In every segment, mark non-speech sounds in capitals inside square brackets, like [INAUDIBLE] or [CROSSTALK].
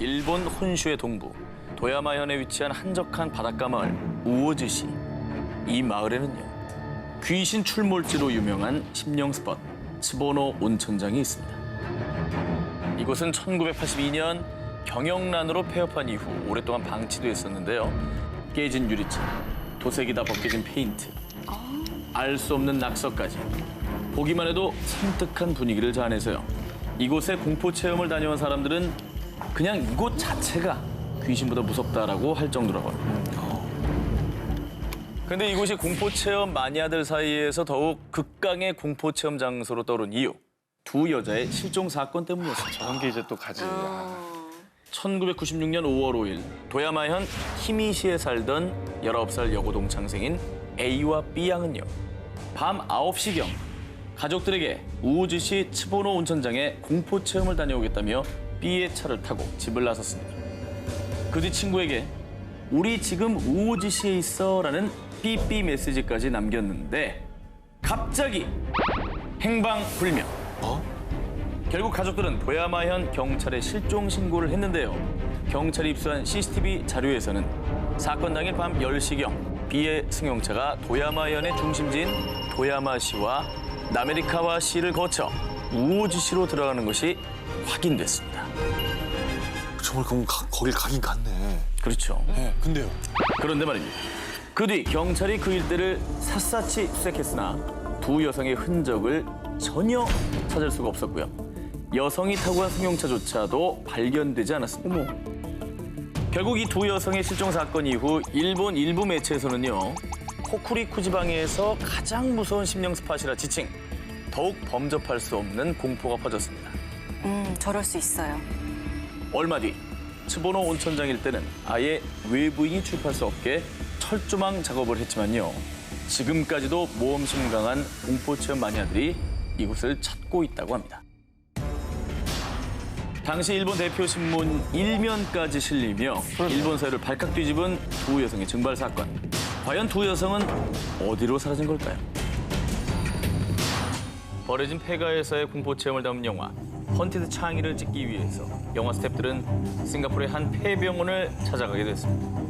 일본 혼슈의 동부 도야마현에 위치한 한적한 바닷가 마을 우오즈시. 이 마을에는요 귀신 출몰지로 유명한 심령 스팟 츠보노 온천장이 있습니다. 이곳은 1982년 경영난으로 폐업한 이후 오랫동안 방치됐었는데요. 깨진 유리창, 도색이 다 벗겨진 페인트, 알 수 없는 낙서까지 보기만 해도 섬뜩한 분위기를 자아내서요. 이곳에 공포 체험을 다녀온 사람들은 그냥 이곳 자체가 귀신보다 무섭다라고 할 정도라고 합니다. 근데 이곳이 공포 체험 마니아들 사이에서 더욱 극강의 공포 체험 장소로 떠오른 이유. 두 여자의 실종 사건 때문이었습니다. 저런 게 이제 또 가지. 1996년 5월 5일 도야마현 히미시에 살던 19살 여고 동창생인 A와 B 양은요. 밤 9시경 가족들에게 우우즈시 츠보노 온천장에 공포 체험을 다녀오겠다며 B의 차를 타고 집을 나섰습니다. 그 뒤 친구에게 우리 지금 우우즈시에 있어라는 삐삐 메시지까지 남겼는데 갑자기 행방불명. 결국 가족들은 도야마현 경찰에 실종 신고를 했는데요. 경찰이 입수한 CCTV 자료에서는 사건 당일 밤 10시경 B의 승용차가 도야마현의 중심지인 도야마시와 나메리카와시를 거쳐 우오지시로 들어가는 것이 확인됐습니다. 정말 그럼 가- 거길 가긴 갔네. 그렇죠. 네, 근데요. 그런데 말입니다. 그 뒤 경찰이 그 일대를 샅샅이 수색했으나 두 여성의 흔적을 전혀 찾을 수가 없었고요. 여성이 타고 간 승용차조차도 발견되지 않았습니다. 결국 이 두 여성의 실종 사건 이후 일본 일부 매체에서는요. 호쿠리쿠 지방에서 가장 무서운 심령 스팟이라 지칭. 더욱 범접할 수 없는 공포가 퍼졌습니다. 음, 저럴 수 있어요. 얼마 뒤 츠보노 온천장 일대는 아예 외부인이 출입할 수 없게 철조망 작업을 했지만요. 지금까지도 모험심 강한 공포 체험 마니아들이 이곳을 찾고 있다고 합니다. 당시 일본 대표 신문 일면까지 실리며 일본 사회를 발칵 뒤집은 두 여성의 증발 사건. 과연 두 여성은 어디로 사라진 걸까요? 버려진 폐가에서의 공포 체험을 담은 영화 헌티드 창의를 찍기 위해서 영화 스태프들은 싱가포르의 한 폐병원을 찾아가게 됐습니다.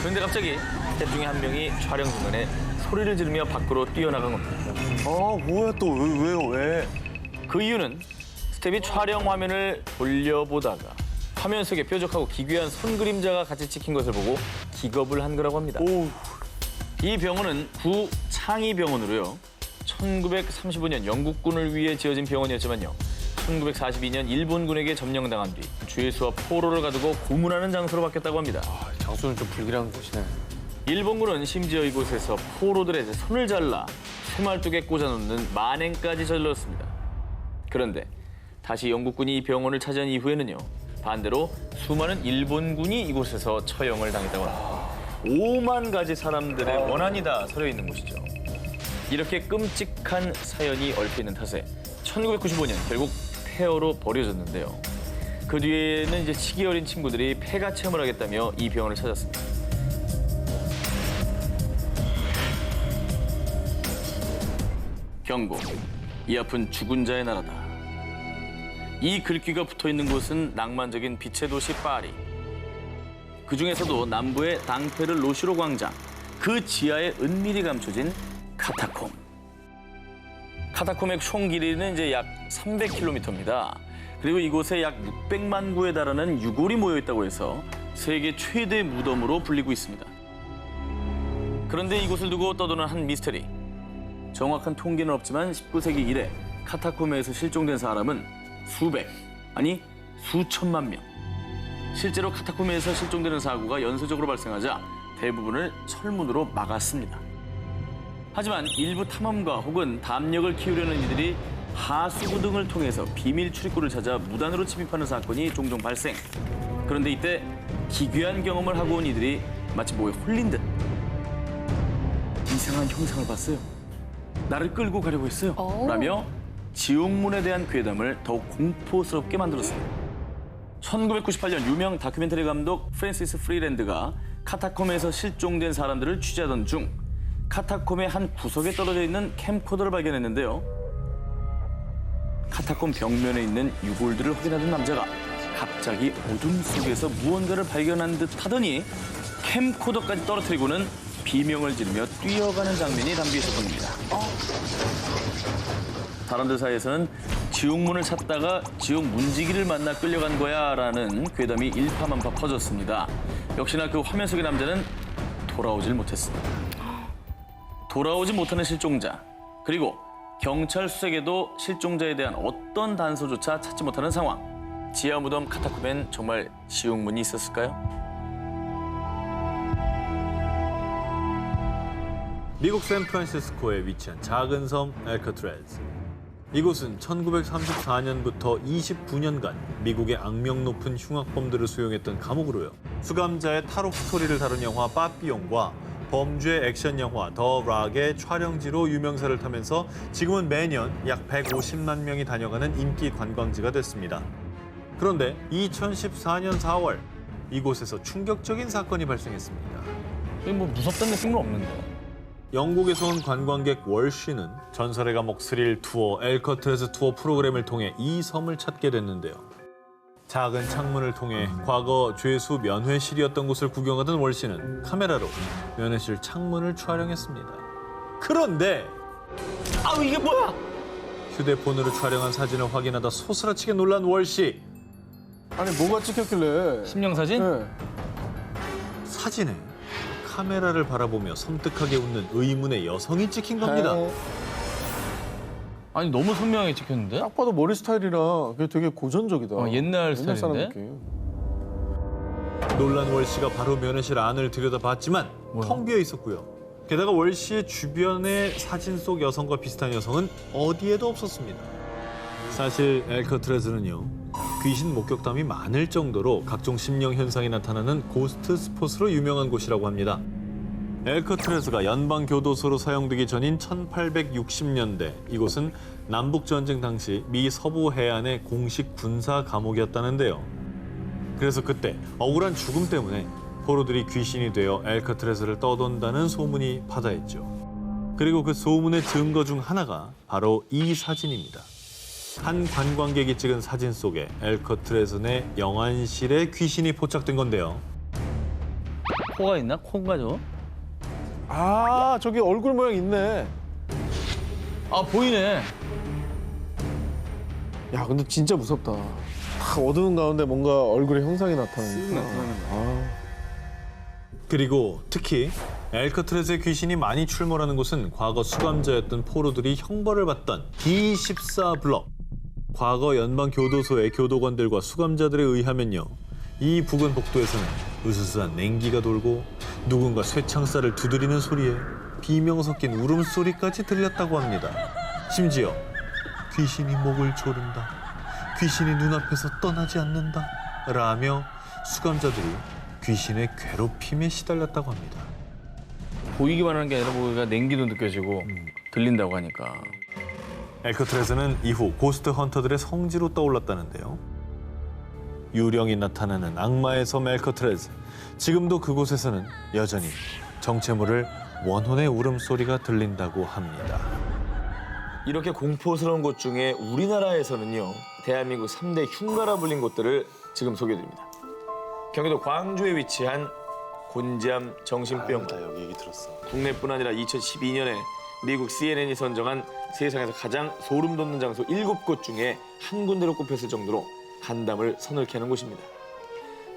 그런데 갑자기 스태프 중에 한 명이 촬영 중간에 소리를 지르며 밖으로 뛰어나간 겁니다. 아, 뭐야 또 왜, 왜요 왜? 그 이유는 스텝이 촬영 화면을 돌려보다가 화면 속에 뾰족하고 기괴한 손 그림자가 같이 찍힌 것을 보고 기겁을 한 거라고 합니다. 오, 이 병원은 구 창의병원으로요. 1935년 영국군을 위해 지어진 병원이었지만요. 1942년 일본군에게 점령당한 뒤 죄수와 포로를 가두고 고문하는 장소로 바뀌었다고 합니다. 아, 장소는 좀 불길한 곳이네. 일본군은 심지어 이곳에서 포로들의 손을 잘라 새말뚝에 꽂아놓는 만행까지 저질렀습니다. 그런데 다시 영국군이 이 병원을 차지한 이후에는요. 반대로 수많은 일본군이 이곳에서 처형을 당했다고 합니다. 5만 가지 사람들의 원한이 다 서려 있는 곳이죠. 이렇게 끔찍한 사연이 얽혀 있는 탓에 1995년 결국 폐허로 버려졌는데요. 그 뒤에는 이제 시기 어린 친구들이 폐가 체험을 하겠다며 이 병원을 찾았습니다. 경고. 이 앞은 죽은 자의 나라다. 이 글귀가 붙어 있는 곳은 낭만적인 빛의 도시 파리. 그 중에서도 남부의 당페르 로시로 광장, 그 지하에 은밀히 감춰진 카타콤. 카타콤의 총 길이는 이제 약 300km입니다. 그리고 이곳에 약 600만 구에 달하는 유골이 모여 있다고 해서 세계 최대 무덤으로 불리고 있습니다. 그런데 이곳을 두고 떠도는 한 미스터리. 정확한 통계는 없지만 19세기 이래 카타콤에서 실종된 사람은 수백, 아니 수천만 명. 실제로 카타콤에서 실종되는 사고가 연쇄적으로 발생하자 대부분을 철문으로 막았습니다. 하지만 일부 탐험가 혹은 담력을 키우려는 이들이 하수구 등을 통해서 비밀 출입구를 찾아 무단으로 침입하는 사건이 종종 발생. 그런데 이때 기괴한 경험을 하고 온 이들이 마치 뭐에 홀린 듯 이상한 형상을 봤어요. 나를 끌고 가려고 했어요. 오. 라며 지옥문에 대한 괴담을 더욱 공포스럽게 만들었습니다. 1998년 유명 다큐멘터리 감독 프랜시스 프리랜드가 카타콤에서 실종된 사람들을 취재하던 중 카타콤의 한 구석에 떨어져 있는 캠코더를 발견했는데요. 카타콤 벽면에 있는 유골들을 확인하던 남자가 갑자기 어둠 속에서 무언가를 발견한 듯 하더니 캠코더까지 떨어뜨리고는 비명을 지르며 뛰어가는 장면이 담겨 있었던 겁니다. 사람들 사이에서는 지옥문을 찾다가 지옥 문지기를 만나 끌려간 거야 라는 괴담이 일파만파 퍼졌습니다. 역시나 그 화면 속의 남자는 돌아오질 못했습니다. 돌아오지 못하는 실종자 그리고 경찰 수색에도 실종자에 대한 어떤 단서조차 찾지 못하는 상황. 지하 무덤 카타콤엔 정말 지옥문이 있었을까요? 미국 샌프란시스코에 위치한 작은 섬 엘커트레즈. 이곳은 1934년부터 29년간 미국의 악명 높은 흉악범들을 수용했던 감옥으로요. 수감자의 탈옥 스토리를 다룬 영화 빠삐용과 범죄 액션 영화 더 락의 촬영지로 유명세를 타면서 지금은 매년 약 150만 명이 다녀가는 인기 관광지가 됐습니다. 그런데 2014년 4월 이곳에서 충격적인 사건이 발생했습니다. 여기 뭐 무섭다는 느낌은 없는데. 영국에서 온 관광객 월씨는 전설의 감옥 스릴 투어 엘커트레스 투어 프로그램을 통해 이 섬을 찾게 됐는데요. 작은 창문을 통해 과거 죄수 면회실이었던 곳을 구경하던 월 씨는 카메라로 면회실 창문을 촬영했습니다. 그런데 아우 이게 뭐야? 휴대폰으로 촬영한 사진을 확인하다 소스라치게 놀란 월 씨 아니 뭐가 찍혔길래? 심령 사진? 네. 사진에 카메라를 바라보며 섬뜩하게 웃는 의문의 여성이 찍힌 겁니다. 에, 아니 너무 선명하게 찍혔는데? 딱 봐도 머리 스타일이라 그게 되게 고전적이다. 어, 옛날 사람 스타일인데? 느낌. 놀란 월 씨가 바로 면회실 안을 들여다봤지만 뭐야? 텅 비어 있었고요. 게다가 월 씨의 주변의 사진 속 여성과 비슷한 여성은 어디에도 없었습니다. 사실 엘커트레즈는요 귀신 목격담이 많을 정도로 각종 심령 현상이 나타나는 고스트 스폿으로 유명한 곳이라고 합니다. 엘커트레즈가 연방 교도소로 사용되기 전인 1860년대 이곳은 남북 전쟁 당시 미 서부 해안의 공식 군사 감옥이었다는데요. 그래서 그때 억울한 죽음 때문에 포로들이 귀신이 되어 엘커트레스를 떠돈다는 소문이 파다했죠. 그리고 그 소문의 증거 중 하나가 바로 이 사진입니다. 한 관광객이 찍은 사진 속에 엘커트레스 내 영안실에 귀신이 포착된 건데요. 코가 있나? 코인가 저? 아 저기 얼굴 모양 있네. 아 보이네. 야 근데 진짜 무섭다. 딱 어두운 가운데 뭔가 얼굴에 형상이 나타나니까. 아, 그리고 특히 엘커트레스의 귀신이 많이 출몰하는 곳은 과거 수감자였던 포로들이 형벌을 받던 D14 블럭. 과거 연방 교도소의 교도관들과 수감자들에 의하면요. 이 부근 복도에서는 으스스한 냉기가 돌고 누군가 쇠창살을 두드리는 소리에 비명 섞인 울음소리까지 들렸다고 합니다. 심지어 귀신이 목을 조른다. 귀신이 눈앞에서 떠나지 않는다. 라며 수감자들이 귀신의 괴롭힘에 시달렸다고 합니다. 보이기만 하는 게 아니라 보기가 냉기도 느껴지고 들린다고 하니까. 엘커트레스는 이후 고스트 헌터들의 성지로 떠올랐다는데요. 유령이 나타나는 악마의 섬 엘커트레스. 지금도 그곳에서는 여전히 정체모를 원혼의 울음소리가 들린다고 합니다. 이렇게 공포스러운 곳 중에 우리나라에서는요 대한민국 3대 흉가라 불린 곳들을 지금 소개해드립니다. 경기도 광주에 위치한 곤지암 정신병원. 여기 얘기 들었어. 국내뿐 아니라 2012년에 미국 CNN이 선정한 세상에서 가장 소름 돋는 장소 7곳 중에 한 군데로 꼽혔을 정도로 간담을 서늘케 하는 곳입니다.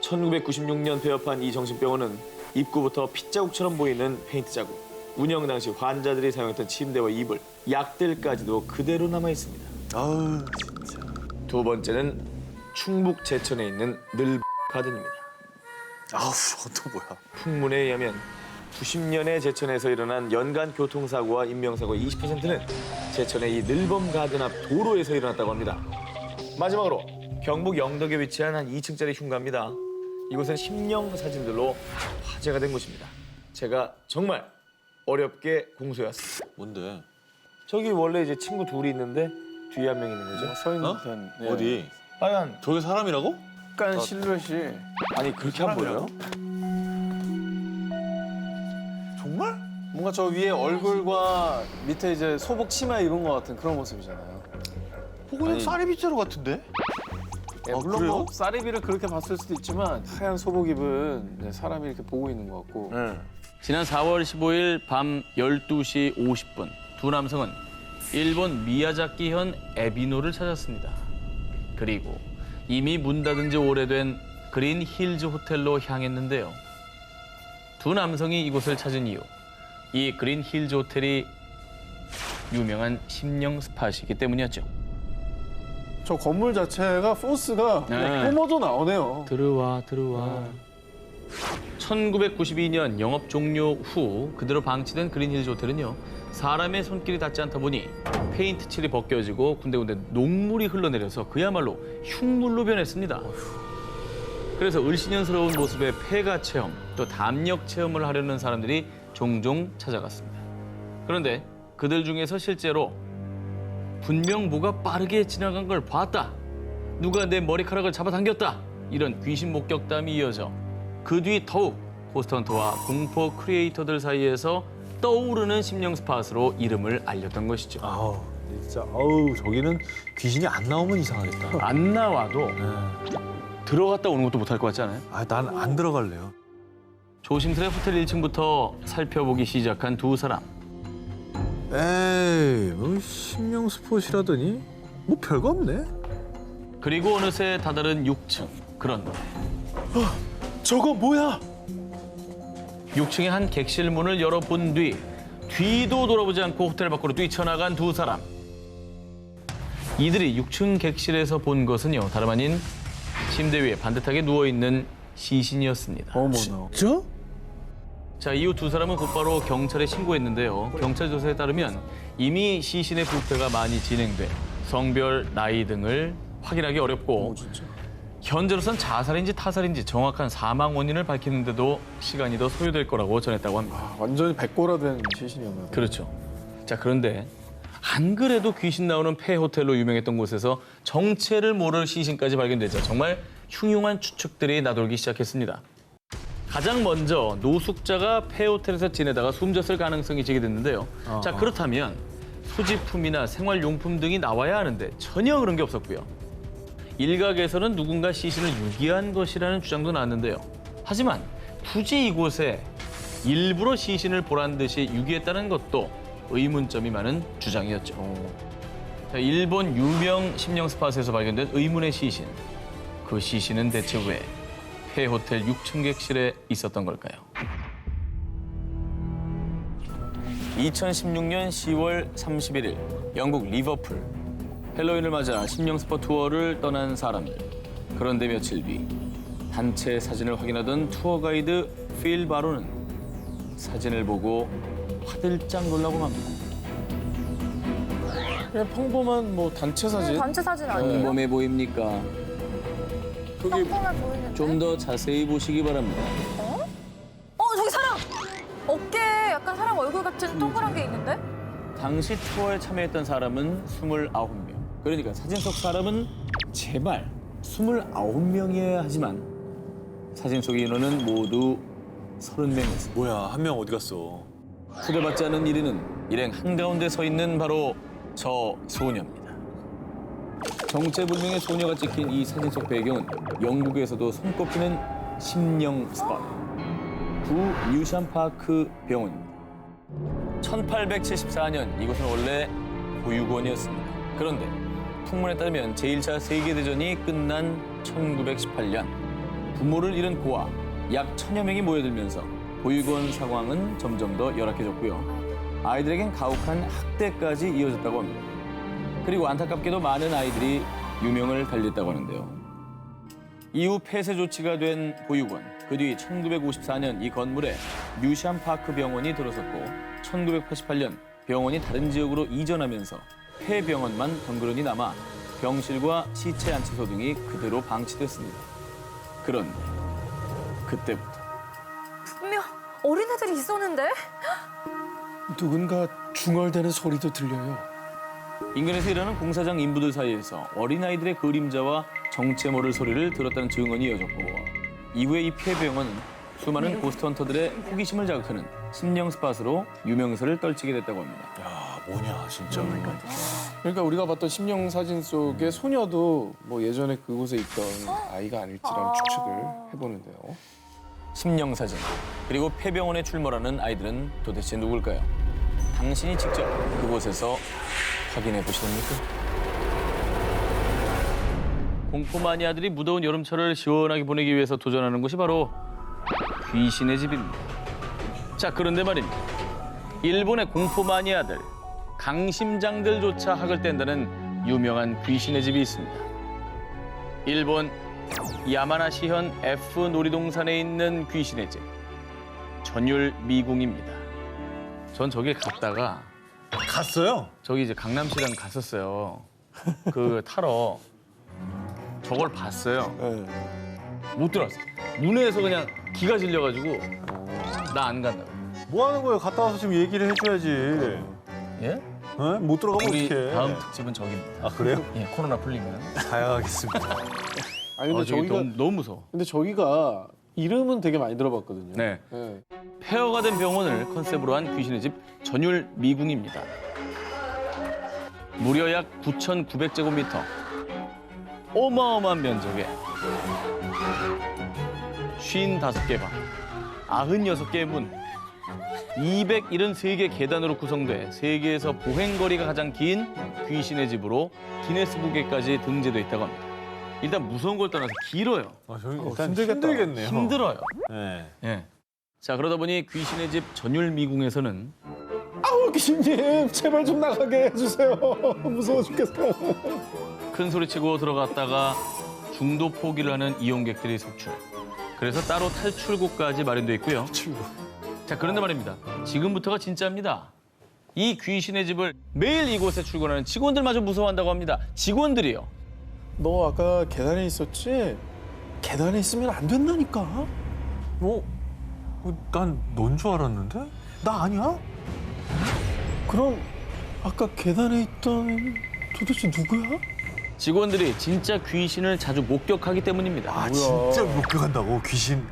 1996년 폐업한 이 정신병원은 입구부터 핏자국처럼 보이는 페인트 자국, 운영 당시 환자들이 사용했던 침대와 이불, 약들까지도 그대로 남아 있습니다. 아우 진짜. 두 번째는 충북 제천에 있는 늘 가든입니다. 아우 또 뭐야? 풍문에 의하면 90년에 제천에서 일어난 연간 교통사고와 인명사고의 20%는 제천의 이 늘범 가든 앞 도로에서 일어났다고 합니다. 마지막으로 경북 영덕에 위치한 한 2층짜리 흉가입니다. 이곳은 심령 사진들로 화제가 된 곳입니다. 제가 정말 어렵게 공소했습니다. 뭔데? 저기 원래 이제 친구 둘이 있는데 뒤에 한 명 있는 거죠. 서 있는 어? 듯한 네. 어디? 빨간 저게 사람이라고? 약간 실루엣이 아니 그렇게 안 보여요? 정말? 뭔가 저 위에 얼굴과 밑에 이제 소복 치마 입은 것 같은 그런 모습이잖아요. 그냥 쌀이 빗자루 같은데? 예, 물론 뭐 쌀이비를 그렇게 봤을 수도 있지만 하얀 소복 입은 네, 사람이 이렇게 보고 있는 것 같고 지난 4월 15일 밤 12시 50분 두 남성은 일본 미야자키현 에비노를 찾았습니다. 그리고 이미 문 닫은 지 오래된 그린 힐즈 호텔로 향했는데요. 두 남성이 이곳을 찾은 이유, 이 그린 힐즈 호텔이 유명한 심령 스팟이기 때문이었죠. 저 건물 자체가 포스가 네. 뿜어져 나오네요. 들어와 들어와. 1992년 영업 종료 후 그대로 방치된 그린힐즈 호텔은요 사람의 손길이 닿지 않다 보니 페인트 칠이 벗겨지고 군데군데 녹물이 흘러내려서 그야말로 흉물로 변했습니다. 그래서 을씨년스러운 모습의 폐가 체험 또 담력 체험을 하려는 사람들이 종종 찾아갔습니다. 그런데 그들 중에서 실제로 분명 뭐가 빠르게 지나간 걸 봤다. 누가 내 머리카락을 잡아당겼다. 이런 귀신 목격담이 이어져 그 뒤 더욱 포스터헌터와 공포 크리에이터들 사이에서 떠오르는 심령 스팟으로 이름을 알렸던 것이죠. 아우 진짜 아우 저기는 귀신이 안 나오면 이상하겠다. 안 나와도 네. 들어갔다 오는 것도 못할 것 같지 않아요? 아난 안 들어갈래요. 조심스레 호텔 1층부터 살펴보기 시작한 두 사람. 에이 뭐 심령 스포시라더니 뭐 별거 없네. 그리고 어느새 다다른 6층. 그런데 저거 뭐야? 6층의 한 객실 문을 열어본 뒤 뒤도 돌아보지 않고 호텔 밖으로 뛰쳐나간 두 사람. 이들이 6층 객실에서 본 것은요 다름 아닌 침대 위에 반듯하게 누워 있는 시신이었습니다. 어머나. 저? 자 이후 두 사람은 곧바로 경찰에 신고했는데요. 경찰 조사에 따르면 이미 시신의 부패가 많이 진행돼 성별, 나이 등을 확인하기 어렵고 현재로선 자살인지 타살인지 정확한 사망 원인을 밝히는데도 시간이 더 소요될 거라고 전했다고 합니다. 아, 완전히 백골화된 시신이었나. 그렇죠. 자 그런데 안 그래도 귀신 나오는 폐 호텔로 유명했던 곳에서 정체를 모를 시신까지 발견되자 정말 흉흉한 추측들이 나돌기 시작했습니다. 가장 먼저 노숙자가 폐 호텔에서 지내다가 숨졌을 가능성이 제기됐는데요. 자 그렇다면 소지품이나 생활용품 등이 나와야 하는데 전혀 그런 게 없었고요. 일각에서는 누군가 시신을 유기한 것이라는 주장도 나왔는데요. 하지만 굳이 이곳에 일부러 시신을 보란 듯이 유기했다는 것도 의문점이 많은 주장이었죠. 자, 일본 유명 심령 스팟에서 발견된 의문의 시신. 그 시신은 대체 왜 폐 호텔 6층 객실에 있었던 걸까요? 2016년 10월 31일 영국 리버풀 헬로윈을 맞아 심령 스팟 투어를 떠난 사람들. 그런데 며칠 뒤 단체 사진을 확인하던 투어 가이드 필 바로는 사진을 보고 화들짝 놀라고 맙니다. 그냥 평범한 뭐 단체 사진. 단체 사진 아니에요? 평범해 보입니까? 평범해 보이는데? 좀 더 자세히 보시기 바랍니다. 어 저기 사람! 어깨에 약간 사람 얼굴 같은 동그란 게 있는데? 당시 투어에 참여했던 사람은 29명. 그러니까 사진 속 사람은 제발 29명이어야 하지만 사진 속 인원은 모두 30명이었습니다. 뭐야 한 명 어디 갔어? 초대받지 않은 1위는 일행 한가운데 서 있는 바로 저 소녀입니다. 정체불명의 소녀가 찍힌 이 사진 속 배경은 영국에서도 손꼽히는 심령 스팟 구 뉴샴파크 병원입니다. 1874년 이곳은 원래 보육원이었습니다. 그런데 풍문에 따르면 제1차 세계대전이 끝난 1918년 부모를 잃은 고아 약 천여 명이 모여들면서 보육원 상황은 점점 더 열악해졌고요. 아이들에겐 가혹한 학대까지 이어졌다고 합니다. 그리고 안타깝게도 많은 아이들이 유명을 달렸다고 하는데요. 이후 폐쇄 조치가 된 보육원. 그 뒤 1954년 이 건물에 뉴샴파크 병원이 들어섰고 1988년 병원이 다른 지역으로 이전하면서 폐병원만 덩그러니 남아 병실과 시체 안치소 등이 그대로 방치됐습니다. 그런데 그때부터 분명 어린애들이 있었는데? 누군가 중얼대는 소리도 들려요. 인근에서 일하는 공사장 인부들 사이에서 어린아이들의 그림자와 정체 모를 소리를 들었다는 증언이 이어졌고 이후에 이 폐병원은 수많은 고스트 헌터들의 호기심을 자극하는 심령 스팟으로 유명세를 떨치게 됐다고 합니다. 야 뭐냐 진짜. 그러니까 우리가 봤던 심령 사진 속의 소녀도 뭐 예전에 그곳에 있던 아이가 아닐지라는 추측을 해보는데요. 심령 사진 그리고 폐병원에 출몰하는 아이들은 도대체 누굴까요? 당신이 직접 그곳에서 확인해 보시렵니까? 공포 마니아들이 무더운 여름철을 시원하게 보내기 위해서 도전하는 곳이 바로 귀신의 집입니다. 자 그런데 말입니다. 일본의 공포 마니아들 강심장들조차 학을 뗀다는 유명한 귀신의 집이 있습니다. 일본 야마나시현 F 놀이동산에 있는 귀신의 집 전율 미궁입니다. 전 저기 갔다가 갔어요? 저기 이제 강남시장 갔었어요. 그 타러 저걸 봤어요. 네. 못 들어왔어. 문에서 그냥 기가 질려가지고 나 안 간다고. 뭐 하는 거예요? 갔다 와서 지금 얘기를 해줘야지. 예? 어? 못 들어가면 우리 어떡해. 다음 특집은 저기입니다. 아 그래요? 예, 코로나 풀리면. 다양하겠습니다. 아니 근데 어, 저기 저기가 너무, 너무 무서워. 근데 저기가 이름은 되게 많이 들어봤거든요. 네. 네. 폐허가 된 병원을 컨셉으로 한 귀신의 집 전율 미궁입니다. 무려 약 9,900제곱미터. 어마어마한 면적에 55개 방, 96개의 문, 273개 계단으로 구성돼 세계에서 보행거리가 가장 긴 귀신의 집으로 기네스북에까지 등재돼 있다고 합니다. 일단 무서운 걸 떠나서 길어요. 아, 저희 어, 일단. 힘들겠네요. 힘들어요. 네. 예. 자 그러다 보니 귀신의 집 전율 미궁에서는 아우 귀신님 제발 좀 나가게 해주세요. [LAUGHS] 무서워 죽겠어요. 큰 소리치고 들어갔다가 중도 포기를 하는 이용객들이 속출. 그래서 따로 탈출구까지 마련돼 있고요. 자 그런데 말입니다. 지금부터가 진짜입니다. 이 귀신의 집을 매일 이곳에 출근하는 직원들마저 무서워한다고 합니다. 직원들이요. 너 아까 계단에 있었지? 계단에 있으면 안 된다니까. 어? 난넌 줄 알았는데? 나 아니야? 그럼 아까 계단에 있던 도대체 누구야? 직원들이 진짜 귀신을 자주 목격하기 때문입니다. 아 뭐야. 진짜 목격한다고 귀신.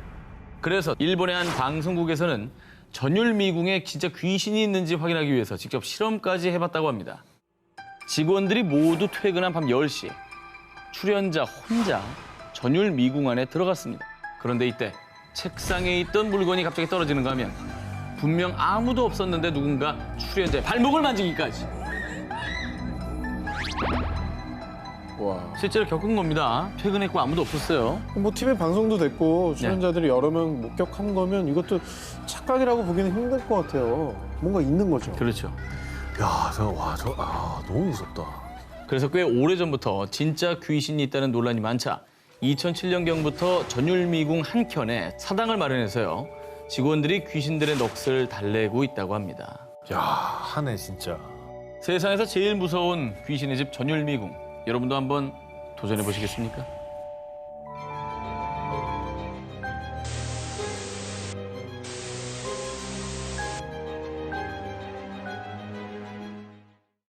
그래서 일본의 한 방송국에서는 전율 미궁에 진짜 귀신이 있는지 확인하기 위해서 직접 실험까지 해봤다고 합니다. 직원들이 모두 퇴근한 밤 10시 출연자 혼자 전율 미궁 안에 들어갔습니다. 그런데 이때 책상에 있던 물건이 갑자기 떨어지는가 하면 분명 아무도 없었는데 누군가 출연자의 발목을 만지기까지 와. 실제로 겪은 겁니다. 퇴근했고 아무도 없었어요. 뭐 TV에 방송도 됐고 출연자들이 여러 명 목격한 거면 이것도 착각이라고 보기는 힘들 것 같아요. 뭔가 있는 거죠. 그렇죠. 야, 저, 와, 저, 아, 너무 무섭다. 그래서 꽤 오래전부터 진짜 귀신이 있다는 논란이 많자 2007년경부터 전율미궁 한켠에 사당을 마련해서요. 직원들이 귀신들의 넋을 달래고 있다고 합니다. 야, 하네 진짜. 세상에서 제일 무서운 귀신의 집 전율미궁. 여러분도 한번 도전해 보시겠습니까?